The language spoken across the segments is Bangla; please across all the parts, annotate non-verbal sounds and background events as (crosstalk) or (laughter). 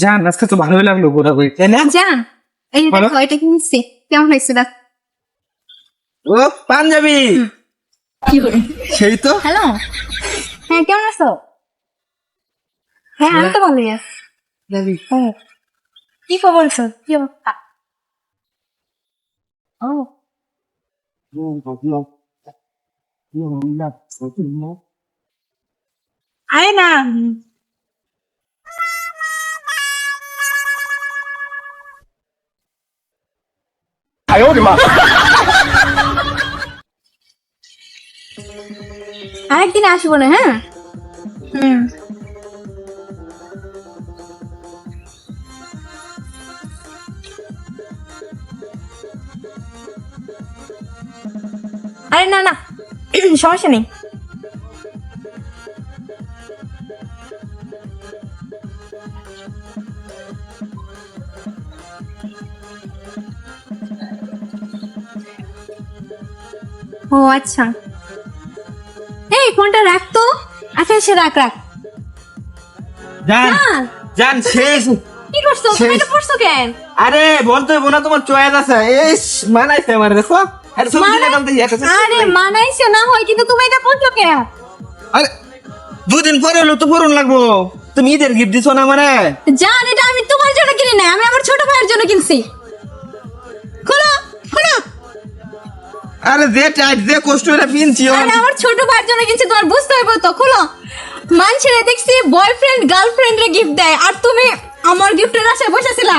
জান আজকে তো ভালোই লাগল ঘোরাঘুরি তাই না? জান এই দেখো এটা কিনছি কেমন হয়েছে দেখ। ও পাঞ্জাবি। কি করে সেই তো। হ্যালো। হ্যাঁ কেমন আছো? হ্যাঁ আমি তো ভালোই আছি। কি খবর আছে কি অবস্থা ও। আরে না আরেকদিন আসব না হ্যাঁ? হুম। আরে না না। (clears throat) সমস্যা নেই। ও আচ্ছা। এই ফোনটা তো। আচ্ছা সে রাখ রাখ। জান জান শেষ। কি করছ? তুমি এটা পড়ছো কেন? আরে বলতে হইব না তোমার চয়েস আছে। ইস মানাইছে আমার দেখো। আরে মানাইছে না হয় কিন্তু তুমি এটা পড়ছো কেন আরে দুদিন পরে হলো তো পরন লাগবো। তুমি ঈদের গিফট দিছো না মানে জান এটা আমি তোমার জন্য কিনি নাই আমি আমার ছোট ভাইয়ের জন্য কিনছি। আরে যে টাইট যে কষ্ট করে পিনছি। আরে আমার ছোট ভাইয়ের জন্য কিনছি তোমার বুঝতে হবে তো খোলো। মানুষেরা দেখছি বয়ফ্রেন্ড গার্লফ্রেন্ড রে গিফট দেয় আর তুমি আমার গিফটের আশায় বসেছিলা।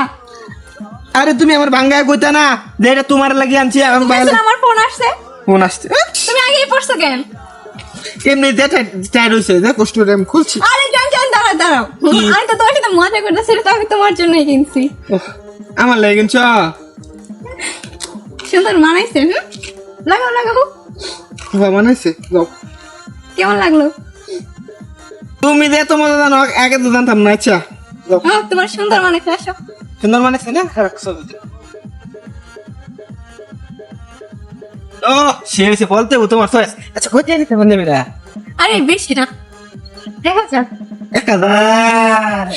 আরে তুমি আমার ভাঙ্গায় কইতা না যে এটা তোমার লাগি আনছি আমার ফোন আসছে। ফোন আসছে। তুমি আগেই পড়ছো কেন? এমনি যে টাইট হইছে যে কষ্ট করে আমি খুলছি। আরে জান জান দাঁড়াও দাঁড়াও। আমি তো তোমার সাথে মজা করতেছি তো আমি তোমার জন্যই কিনছি। আমার লাগে কিনছ? সুন্দর মানাইছে হুম? লাগাও লাগাও মানাইছে যাও। কেমন লাগল? তুমি যে তোমার জানো আগে তো জানতাম না আচ্ছা হ্যাঁ তোমার সুন্দর মানাইছে আসো। সুন্দর মানাইছে না? রাখছো ও সে হয়েছে বলতে তোমার চয়েস আচ্ছা কোথায় নিতে পারলে মেয়েরা আরে বেশি না। দেখা যাক। হাজার।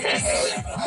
Yes.